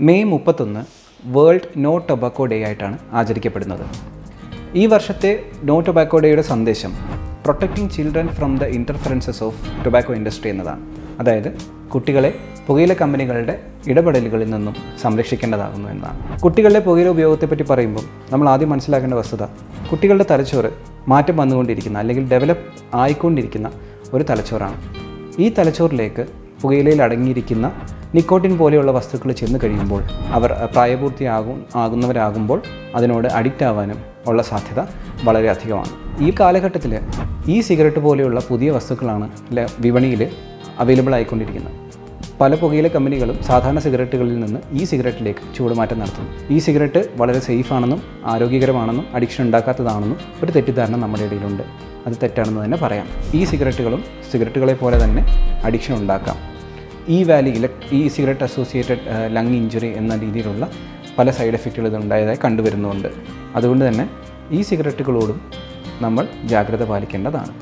May മുപ്പത്തൊന്ന് world no tobacco day ആയിട്ടാണ് ആചരിക്കപ്പെടുന്നത്. ഈ വർഷത്തെ നോ ടൊബാക്കോ ഡേയുടെ സന്ദേശം protecting children from the interferences of tobacco industry എന്നതാണ്. അതായത് കുട്ടികളെ പുകയില കമ്പനികളുടെ ഇടപെടലുകളിൽ നിന്നും സംരക്ഷിക്കേണ്ടതാകുന്നു എന്നതാണ്. കുട്ടികളുടെ പുകയില ഉപയോഗത്തെപ്പറ്റി പറയുമ്പോൾ നമ്മൾ ആദ്യം മനസ്സിലാക്കേണ്ട വസ്തുത കുട്ടികളുടെ തലച്ചോറ് മാറ്റം വന്നുകൊണ്ടിരിക്കുന്ന അല്ലെങ്കിൽ ഡെവലപ്പ് ആയിക്കൊണ്ടിരിക്കുന്ന ഒരു തലച്ചോറാണ്. ഈ തലച്ചോറിലേക്ക് പുകയിലയിൽ അടങ്ങിയിരിക്കുന്ന നിക്കോട്ടിൻ പോലെയുള്ള വസ്തുക്കൾ ചെന്ന് കഴിയുമ്പോൾ അവർ പ്രായപൂർത്തിയാകും ആകുന്നവരാകുമ്പോൾ അതിനോട് അഡിക്റ്റ് ആവാനും ഉള്ള സാധ്യത വളരെ അധികമാണ്. ഈ കാലഘട്ടത്തിൽ ഈ സിഗരറ്റ് പോലെയുള്ള പുതിയ വസ്തുക്കളാണ് വിപണിയിൽ അവൈലബിൾ ആയിക്കൊണ്ടിരിക്കുന്നത്. പല പുകയില കമ്പനികളും സാധാരണ സിഗരറ്റുകളിൽ നിന്ന് ഈ സിഗരറ്റിലേക്ക് ചൂടുമാറ്റം നടത്തുന്നു. ഈ സിഗരറ്റ് വളരെ സേഫാണെന്നും ആരോഗ്യകരമാണെന്നും അഡിക്ഷൻ ഉണ്ടാക്കാത്തതാണെന്നും ഒരു തെറ്റിദ്ധാരണ നമ്മുടെ ഇടയിലുണ്ട്. അത് തെറ്റാണെന്ന് തന്നെ പറയാം. ഈ സിഗരറ്റുകളും സിഗരറ്റുകളെ പോലെ തന്നെ അഡിക്ഷൻ ഉണ്ടാക്കാം. ഈ വാലി ഇല ഈ സിഗരറ്റ് അസോസിയേറ്റഡ് ലങ് ഇഞ്ചുറി എന്ന രീതിയിലുള്ള പല സൈഡ് എഫക്റ്റുകൾ ഇതുണ്ടായതായി കണ്ടുവരുന്നുണ്ട്. അതുകൊണ്ട് തന്നെ ഈ സിഗരറ്റുകളോടും നമ്മൾ ജാഗ്രത പാലിക്കേണ്ടതാണ്.